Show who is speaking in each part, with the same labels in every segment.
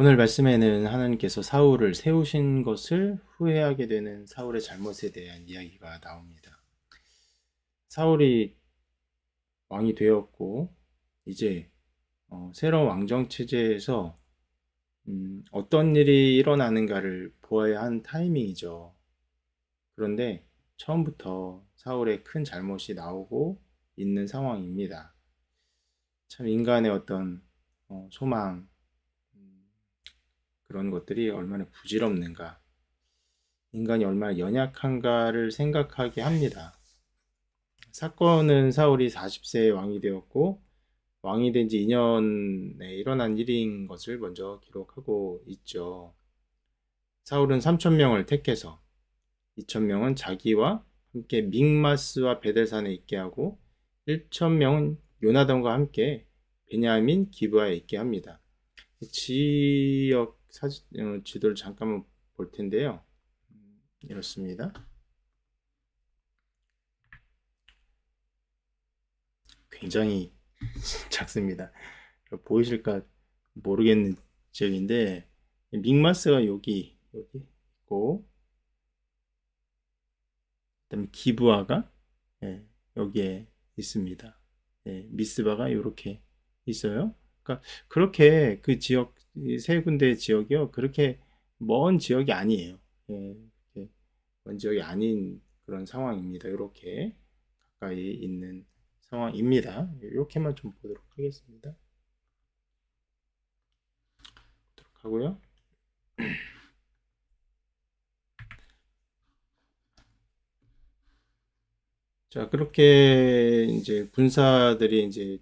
Speaker 1: 오늘 말씀에는 하나님께서 사울을 세우신 것을 후회하게 되는 사울의 잘못에 대한 이야기가 나옵니다. 사울이 왕이 되었고 이제 어, 새로운 왕정 체제에서 음, 어떤 일이 일어나는가를 보아야 한 타이밍이죠. 그런데 처음부터 사울의 큰 잘못이 나오고 있는 상황입니다. 참 인간의 어떤 어, 소망 음, 그런 것들이 얼마나 부질없는가, 인간이 얼마나 연약한가를 생각하게 합니다. 사건은 사울이 40세에 왕이 되었고 왕이 된 지 2년에 일어난 일인 것을 먼저 기록하고 있죠. 사울은 3천명을 택해서 2천명은 자기와 함께 믹마스와 베델산에 있게 하고 1천명은 요나단과 함께 베냐민 기브아에 있게 합니다. 지역 사진, 어, 지도를 잠깐만 볼 텐데요. 음, 이렇습니다. 굉장히 작습니다. 보이실까 모르겠는 지역인데 믹마스가 여기 여기 있고 그다음에 기브아가 예, 여기에 있습니다. 예, 미스바가 이렇게 있어요. 그러니까 그렇게 그 지역 세 군데 지역이요 그렇게 먼 지역이 아니에요. 예, 먼 지역이 아닌 그런 상황입니다. 이렇게 가까이 있는 상황입니다. 이렇게만 좀 보도록 하겠습니다. 보도록 하고요. 자, 그렇게 이제 군사들이 이제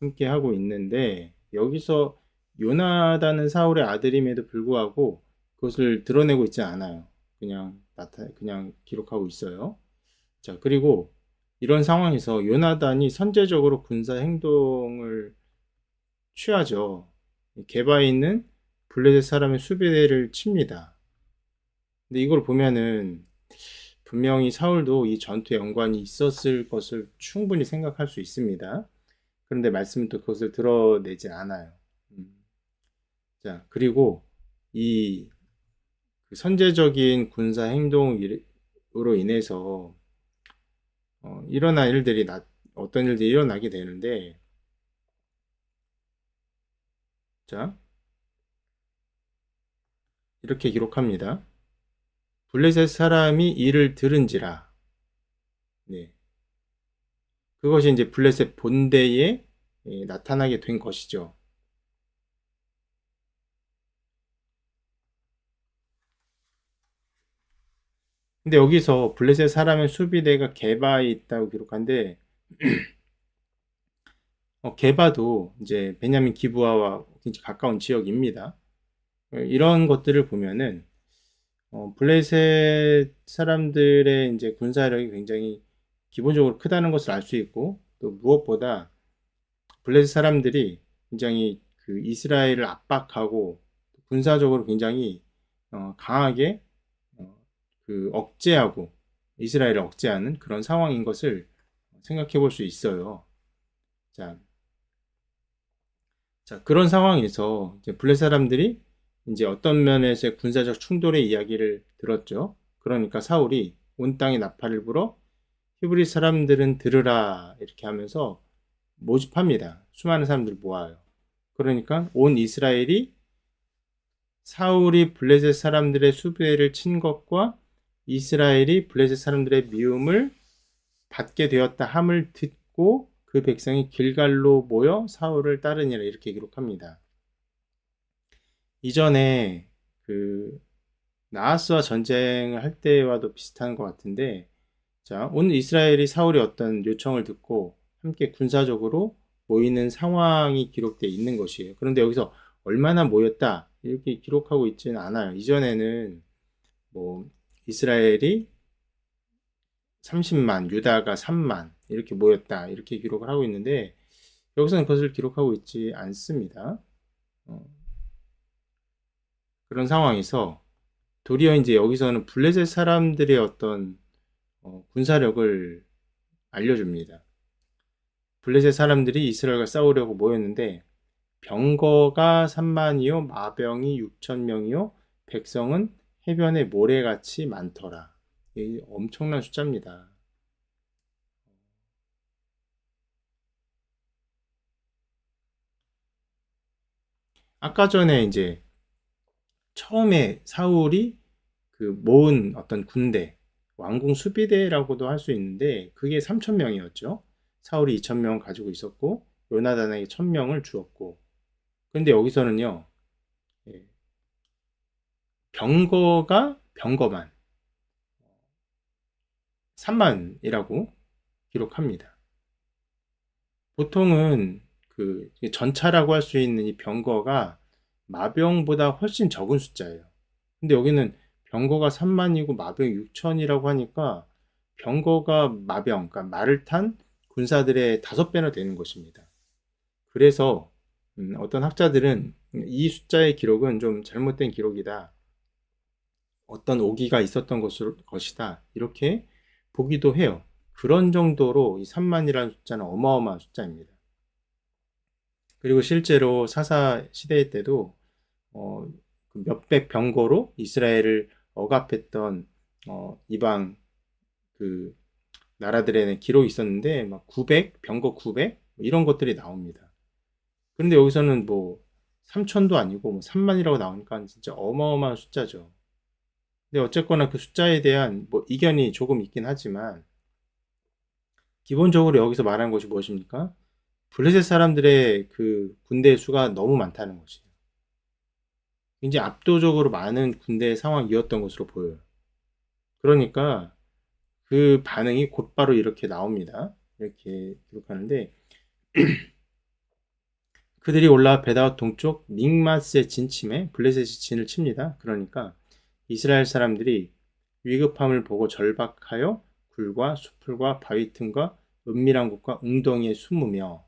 Speaker 1: 함께 하고 있는데 여기서 요나단은 사울의 아들임에도 불구하고 그것을 드러내고 있지 않아요. 그냥 나타 그냥 기록하고 있어요. 자, 그리고 이런 상황에서 요나단이 선제적으로 군사 행동을 취하죠. 개바에 있는 블레셋 사람의 수비대를 칩니다. 근데 이걸 보면은 분명히 사울도 이 전투에 연관이 있었을 것을 충분히 생각할 수 있습니다. 그런데 말씀은 또 그것을 드러내지 않아요. 음. 자, 그리고 이그 선제적인 군사 행동으로 인해서 어, 일어난 일들이 나, 어떤 일들이 일어나게 되는데 자 이렇게 기록합니다. 블레셋 사람이 이를 들은지라 네. 그것이 이제 블레셋 본대에 예, 나타나게 된 것이죠. 근데 여기서 블레셋 사람의 수비대가 게바에 있다고 기록한데 어, 게바도 이제 베냐민 기부아와 굉장히 가까운 지역입니다. 어, 이런 것들을 보면은 어, 블레셋 사람들의 이제 군사력이 굉장히 기본적으로 크다는 것을 알 수 있고 또 무엇보다 블레셋 사람들이 굉장히 그 이스라엘을 압박하고 군사적으로 굉장히 어, 강하게 그 억제하고 이스라엘을 억제하는 그런 상황인 것을 생각해 볼 수 있어요. 자, 자 그런 상황에서 이제 블레 사람들이 이제 어떤 면에서의 군사적 충돌의 이야기를 들었죠. 그러니까 사울이 온 땅에 나팔을 불어 히브리 사람들은 들으라 이렇게 하면서 모집합니다. 수많은 사람들을 모아요. 그러니까 온 이스라엘이 사울이 블레셋 사람들의 수배를 친 것과 이스라엘이 블레셋 사람들의 미움을 받게 되었다 함을 듣고 그 백성이 길갈로 모여 사울을 따르니라 이렇게 기록합니다. 이전에 그 나하스와 전쟁을 할 때와도 비슷한 것 같은데 자 오늘 이스라엘이 사울의 어떤 요청을 듣고 함께 군사적으로 모이는 상황이 기록되어 있는 것이에요. 그런데 여기서 얼마나 모였다 이렇게 기록하고 있지는 않아요. 이전에는 뭐 이스라엘이 30만, 유다가 3만 이렇게 모였다 이렇게 기록을 하고 있는데 여기서는 그것을 기록하고 있지 않습니다. 어, 그런 상황에서 도리어 이제 여기서는 블레셋 사람들의 어떤 어, 군사력을 알려줍니다. 블레셋 사람들이 이스라엘과 싸우려고 모였는데 병거가 3만이요 마병이 6천 명이요 백성은 해변에 모래같이 많더라. 이 엄청난 숫자입니다. 아까 전에 이제 처음에 사울이 그 모은 어떤 군대, 왕궁 수비대라고도 할 수 있는데 그게 3천 명이었죠. 사울이 2천 명 가지고 있었고 요나단에게 1천 명을 주었고 근데 여기서는요. 예, 병거가 병거만 3만이라고 기록합니다. 보통은 그 전차라고 할 수 있는 이 병거가 마병보다 훨씬 적은 숫자예요. 근데 여기는 병거가 3만이고 마병 6천이라고 하니까 병거가 마병, 그러니까 말을 탄 군사들의 다섯 배나 되는 것입니다. 그래서 음, 어떤 학자들은 이 숫자의 기록은 좀 잘못된 기록이다. 어떤 오기가 있었던 것으로, 것이다. 이렇게 보기도 해요. 그런 정도로 이 3만이라는 숫자는 어마어마한 숫자입니다. 그리고 실제로 사사 시대 때도 어, 그 몇백 병거로 이스라엘을 억압했던 어, 이방 그 나라들에는 기록이 있었는데 막 900, 병거 900 이런 것들이 나옵니다. 그런데 여기서는 뭐 3천도 아니고 뭐 3만이라고 나오니까 진짜 어마어마한 숫자죠. 근데 어쨌거나 그 숫자에 대한 뭐 이견이 조금 있긴 하지만 기본적으로 여기서 말하는 것이 무엇입니까? 블레셋 사람들의 그 군대 수가 너무 많다는 것이에요. 이제 압도적으로 많은 군대 상황이었던 것으로 보여요. 그러니까 그 반응이 곧바로 이렇게 나옵니다. 이렇게 기록하는데 그들이 올라 베다와 동쪽 믹마스의 진침에 블레셋이 진을 칩니다. 그러니까 이스라엘 사람들이 위급함을 보고 절박하여 굴과 수풀과 바위 틈과 은밀한 곳과 웅덩이에 숨으며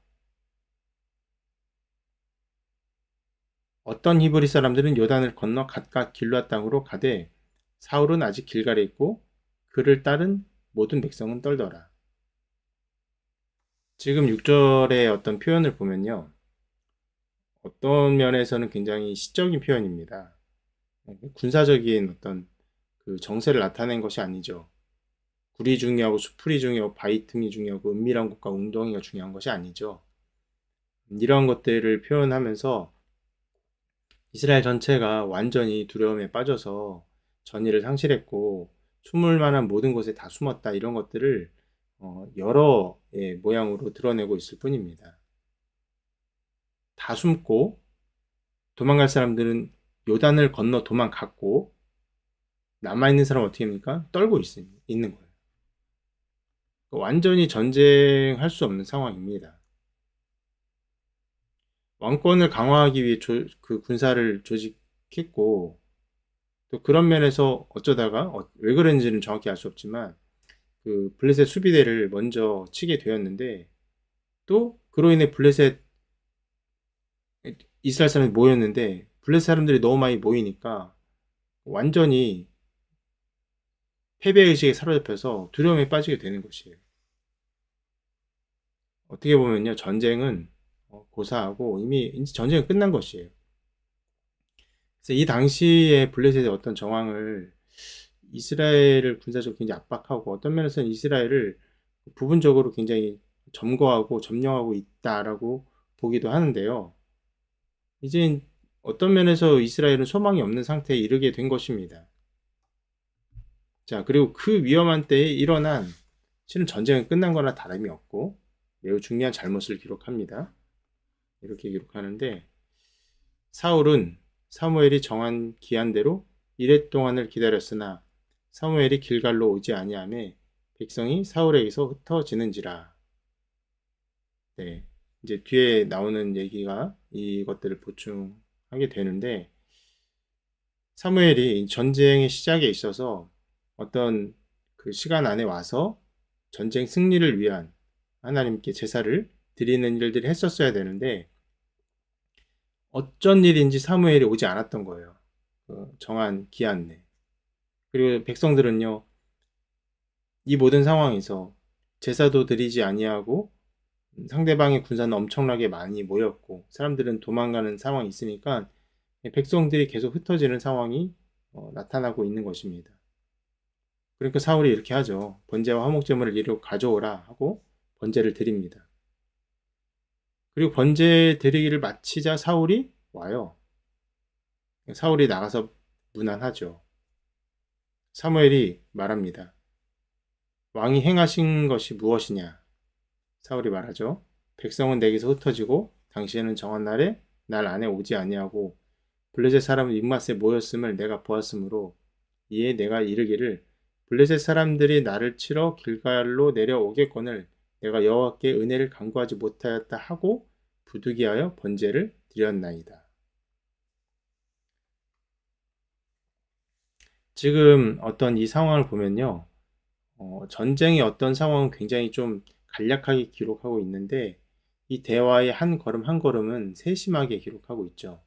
Speaker 1: 어떤 히브리 사람들은 요단을 건너 각각 길라 땅으로 가되 사울은 아직 길갈에 있고 그를 따른 모든 백성은 떨더라. 지금 6절의 어떤 표현을 보면요. 어떤 면에서는 굉장히 시적인 표현입니다. 군사적인 어떤 그 정세를 나타낸 것이 아니죠. 굴이 중요하고 수풀이 중요하고 틈이 중요하고 은밀한 곳과 웅덩이가 중요한 것이 아니죠. 이러한 것들을 표현하면서 이스라엘 전체가 완전히 두려움에 빠져서 전의를 상실했고 숨을 만한 모든 곳에 다 숨었다 이런 것들을 어, 여러 예, 모양으로 드러내고 있을 뿐입니다. 다 숨고 도망갈 사람들은 요단을 건너 도망갔고 남아있는 사람은 어떻게 합니까? 떨고 있, 있는 거예요. 완전히 전쟁할 수 없는 상황입니다. 왕권을 강화하기 위해 조, 그 군사를 조직했고 또 그런 면에서 어쩌다가 어, 왜 그런지는 정확히 알 수 없지만 그 블레셋 수비대를 먼저 치게 되었는데 또 그로 인해 블레셋 이스라엘 사람이 모였는데 블레셋 사람들이 너무 많이 모이니까 완전히 패배의식에 사로잡혀서 두려움에 빠지게 되는 것이에요. 어떻게 보면요, 전쟁은 어, 고사하고 이미 전쟁이 끝난 것이에요. 그래서 이 당시에 블레셋의 어떤 정황을 이스라엘을 군사적으로 굉장히 압박하고 어떤 면에서는 이스라엘을 부분적으로 굉장히 점거하고 점령하고 있다라고 보기도 하는데요. 이제 어떤 면에서 이스라엘은 소망이 없는 상태에 이르게 된 것입니다. 자, 그리고 그 위험한 때에 일어난 실은 전쟁은 끝난 거나 다름이 없고 매우 중요한 잘못을 기록합니다. 이렇게 기록하는데 사울은 사무엘이 정한 기한대로 이래 동안을 기다렸으나 사무엘이 길갈로 오지 아니하매 백성이 사울에게서 흩어지는지라. 네. 이제 뒤에 나오는 얘기가 이것들을 보충 하게 되는데 사무엘이 전쟁의 시작에 있어서 어떤 그 시간 안에 와서 전쟁 승리를 위한 하나님께 제사를 드리는 일들을 했었어야 되는데 어쩐 일인지 사무엘이 오지 않았던 거예요. 그 정한 기한 내. 그리고 백성들은요. 이 모든 상황에서 제사도 드리지 아니하고 상대방의 군사는 엄청나게 많이 모였고 사람들은 도망가는 상황이 있으니까 백성들이 계속 흩어지는 상황이 어, 나타나고 있는 것입니다. 그러니까 사울이 이렇게 하죠. 번제와 화목제물을 이리로 가져오라 하고 번제를 드립니다. 그리고 번제 드리기를 마치자 사울이 와요. 사울이 나가서 무난하죠. 사무엘이 말합니다. 왕이 행하신 것이 무엇이냐? 사울이 말하죠. 백성은 내게서 흩어지고 당신은 정한 날에 날 안에 오지 아니하고 블레셋 사람은 입맛에 모였음을 내가 보았으므로 이에 내가 이르기를 블레셋 사람들이 나를 치러 길갈로 내려오겠거늘 내가 여호와께 은혜를 간구하지 못하였다 하고 부득이하여 번제를 드렸나이다. 지금 어떤 이 상황을 보면요. 어, 전쟁의 어떤 상황은 굉장히 좀 간략하게 기록하고 있는데 이 대화의 한 걸음 한 걸음은 세심하게 기록하고 있죠.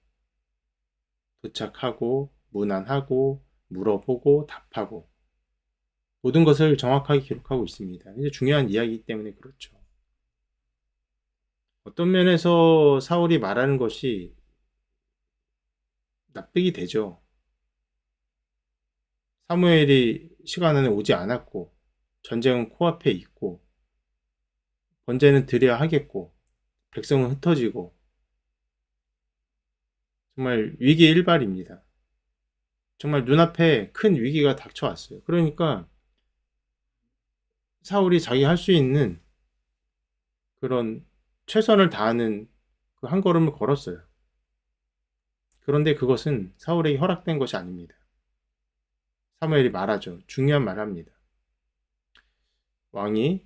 Speaker 1: 도착하고 무난하고 물어보고 답하고 모든 것을 정확하게 기록하고 있습니다. 이제 중요한 이야기이기 때문에 그렇죠. 어떤 면에서 사울이 말하는 것이 납득이 되죠. 사무엘이 시간 안에 오지 않았고 전쟁은 코앞에 있고 번제는 드려야 하겠고 백성은 흩어지고 정말 위기 일발입니다. 정말 눈앞에 큰 위기가 닥쳐왔어요. 그러니까 사울이 자기 할 수 있는 그런 최선을 다하는 그 한 걸음을 걸었어요. 그런데 그것은 사울에게 허락된 것이 아닙니다. 사무엘이 말하죠. 중요한 말 합니다. 왕이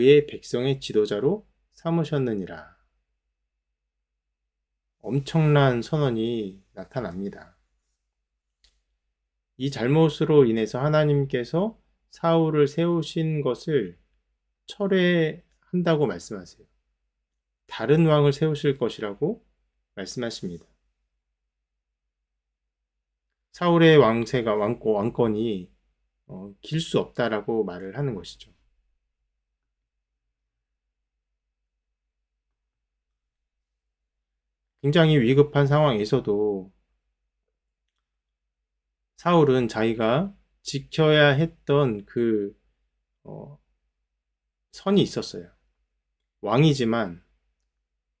Speaker 1: 그의 백성의 지도자로 삼으셨느니라. 엄청난 선언이 나타납니다. 이 잘못으로 인해서 하나님께서 사울을 세우신 것을 철회한다고 말씀하세요. 다른 왕을 세우실 것이라고 말씀하십니다. 사울의 왕세가 왕권, 왕권이 어, 길 수 없다라고 말을 하는 것이죠. 굉장히 위급한 상황에서도 사울은 자기가 지켜야 했던 그 어, 선이 있었어요. 왕이지만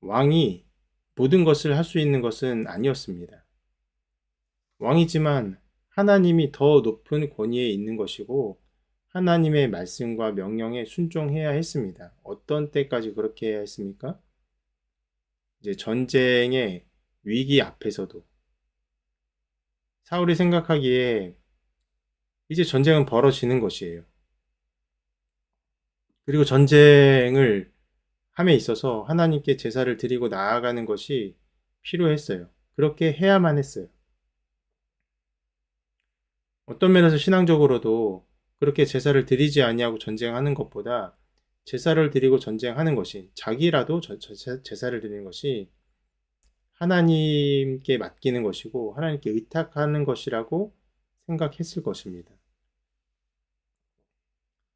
Speaker 1: 왕이 모든 것을 할 수 있는 것은 아니었습니다. 왕이지만 하나님이 더 높은 권위에 있는 것이고 하나님의 말씀과 명령에 순종해야 했습니다. 어떤 때까지 그렇게 해야 했습니까? 이제 전쟁의 위기 앞에서도 사울이 생각하기에 이제 전쟁은 벌어지는 것이에요. 그리고 전쟁을 함에 있어서 하나님께 제사를 드리고 나아가는 것이 필요했어요. 그렇게 해야만 했어요. 어떤 면에서 신앙적으로도 그렇게 제사를 드리지 아니하고 전쟁하는 것보다 제사를 드리고 전쟁하는 것이 자기라도 저, 저, 제사를 드리는 것이 하나님께 맡기는 것이고 하나님께 의탁하는 것이라고 생각했을 것입니다.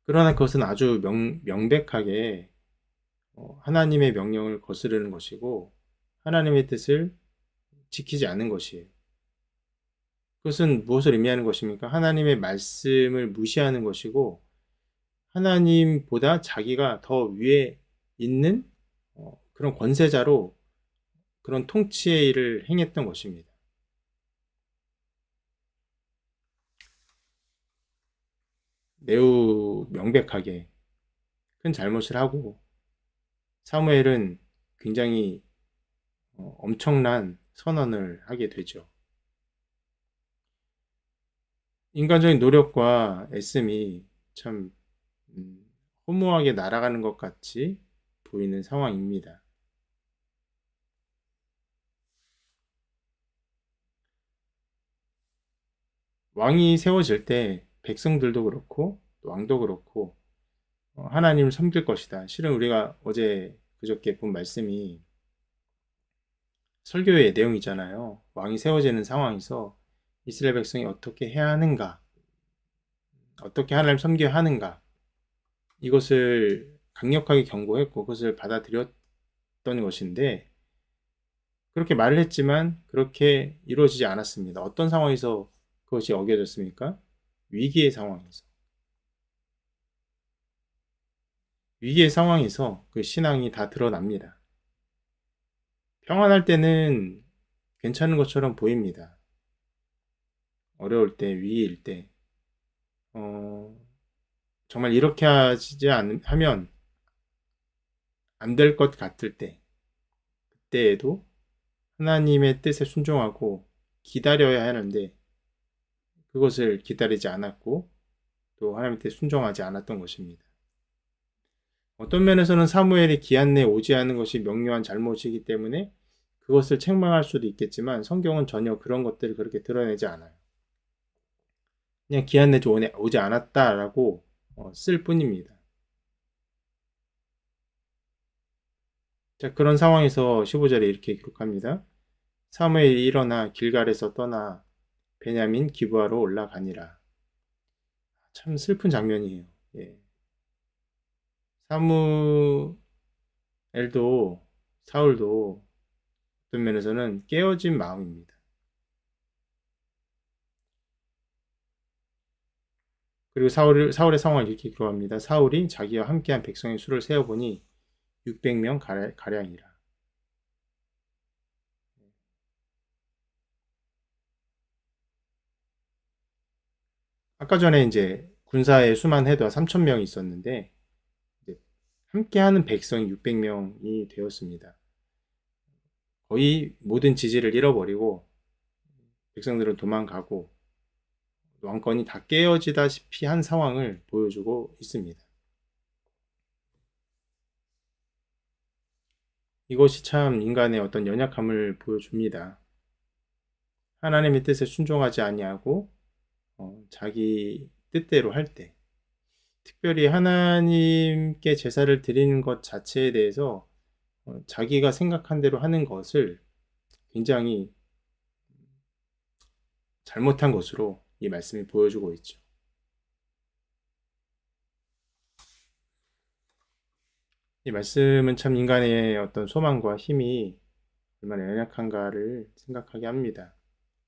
Speaker 1: 그러나 그것은 아주 명, 명백하게 어, 하나님의 명령을 거스르는 것이고 하나님의 뜻을 지키지 않는 것이에요. 그것은 무엇을 의미하는 것입니까? 하나님의 말씀을 무시하는 것이고 하나님보다 자기가 더 위에 있는 어, 그런 권세자로 그런 통치의 일을 행했던 것입니다. 매우 명백하게 큰 잘못을 하고 사무엘은 굉장히 어, 엄청난 선언을 하게 되죠. 인간적인 노력과 애씀이 참 음, 허무하게 날아가는 것 같이 보이는 상황입니다. 왕이 세워질 때 백성들도 그렇고 왕도 그렇고 어, 하나님을 섬길 것이다. 실은 우리가 어제 그저께 본 말씀이 설교의 내용이잖아요. 왕이 세워지는 상황에서 이스라엘 백성이 어떻게 해야 하는가, 어떻게 하나님 섬겨야 하는가, 이것을 강력하게 경고했고 그것을 받아들였던 것인데 그렇게 말을 했지만 그렇게 이루어지지 않았습니다. 어떤 상황에서 그것이 어겨졌습니까? 위기의 상황에서. 위기의 상황에서 그 신앙이 다 드러납니다. 평안할 때는 괜찮은 것처럼 보입니다. 어려울 때, 위기일 때, 어, 정말 이렇게 하지 않, 하면 안 될 것 같을 때, 그때에도 하나님의 뜻에 순종하고 기다려야 하는데, 그것을 기다리지 않았고, 또 하나님의 뜻에 순종하지 않았던 것입니다. 어떤 면에서는 사무엘이 기한 내에 오지 않은 것이 명료한 잘못이기 때문에 그것을 책망할 수도 있겠지만 성경은 전혀 그런 것들을 그렇게 드러내지 않아요. 그냥 기한 내에 오지 않았다라고 어, 쓸 뿐입니다. 자, 그런 상황에서 15절에 이렇게 기록합니다. 사무엘이 일어나 길갈에서 떠나 베냐민 기부하러 올라가니라. 참 슬픈 장면이에요. 예. 사무엘도 사울도 어떤 면에서는 깨어진 마음입니다. 그리고 사울, 사울의 상황을 이렇게 기록합니다. 사울이 자기와 함께한 백성의 수를 세어보니 600명 가량이라. 아까 전에 이제 군사의 수만 해도 3,000명이 있었는데 함께하는 백성이 600명이 되었습니다. 거의 모든 지지를 잃어버리고 백성들은 도망가고 왕권이 다 깨어지다시피 한 상황을 보여주고 있습니다. 이것이 참 인간의 어떤 연약함을 보여줍니다. 하나님의 뜻에 순종하지 아니하고 어, 자기 뜻대로 할 때, 특별히 하나님께 제사를 드리는 것 자체에 대해서 어, 자기가 생각한 대로 하는 것을 굉장히 잘못한 것으로 이 말씀이 보여주고 있죠. 이 말씀은 참 인간의 어떤 소망과 힘이 얼마나 연약한가를 생각하게 합니다.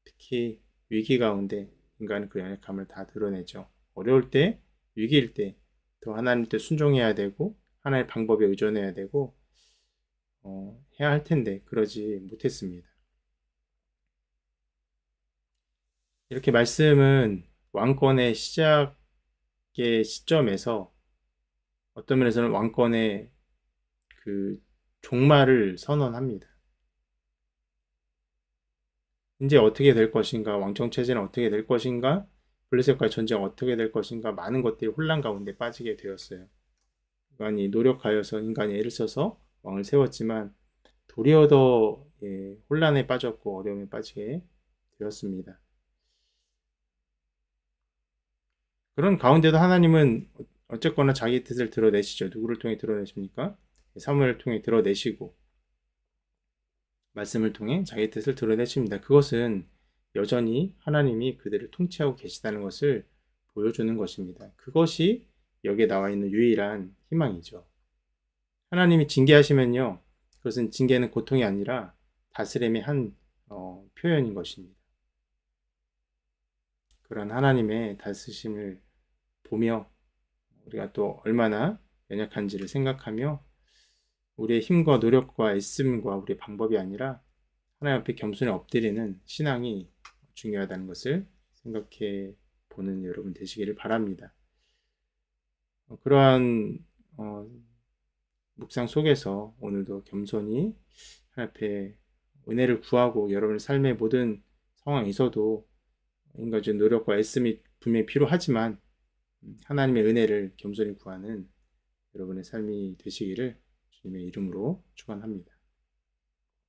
Speaker 1: 특히 위기 가운데 인간은 그 연약함을 다 드러내죠. 어려울 때, 위기일 때, 또 하나님 께 순종해야 되고, 하나의 방법에 의존해야 되고, 어, 해야 할 텐데, 그러지 못했습니다. 이렇게 말씀은 왕권의 시작의 시점에서 어떤 면에서는 왕권의 그 종말을 선언합니다. 이제 어떻게 될 것인가, 왕정 체제는 어떻게 될 것인가, 블레셋과의 전쟁 어떻게 될 것인가, 많은 것들이 혼란 가운데 빠지게 되었어요. 인간이 노력하여서 인간이 애를 써서 왕을 세웠지만 도리어 더 예, 혼란에 빠졌고 어려움에 빠지게 되었습니다. 그런 가운데도 하나님은 어쨌거나 자기 뜻을 드러내시죠. 누구를 통해 드러내십니까? 사무엘을 통해 드러내시고 말씀을 통해 자기 뜻을 드러내십니다. 그것은 여전히 하나님이 그들을 통치하고 계시다는 것을 보여주는 것입니다. 그것이 여기에 나와 있는 유일한 희망이죠. 하나님이 징계하시면요. 그것은 징계는 고통이 아니라 다스림의 한 어, 표현인 것입니다. 그런 하나님의 다스심을 보며 우리가 또 얼마나 연약한지를 생각하며 우리의 힘과 노력과 애씀과 우리의 방법이 아니라 하나님 앞에 겸손히 엎드리는 신앙이 중요하다는 것을 생각해 보는 여러분 되시기를 바랍니다. 어, 그러한 어, 묵상 속에서 오늘도 겸손히 하나님 앞에 은혜를 구하고 여러분의 삶의 모든 상황에서도 인간적인 노력과 애씀이 분명히 필요하지만 음, 하나님의 은혜를 겸손히 구하는 여러분의 삶이 되시기를 주님의 이름으로 축원합니다.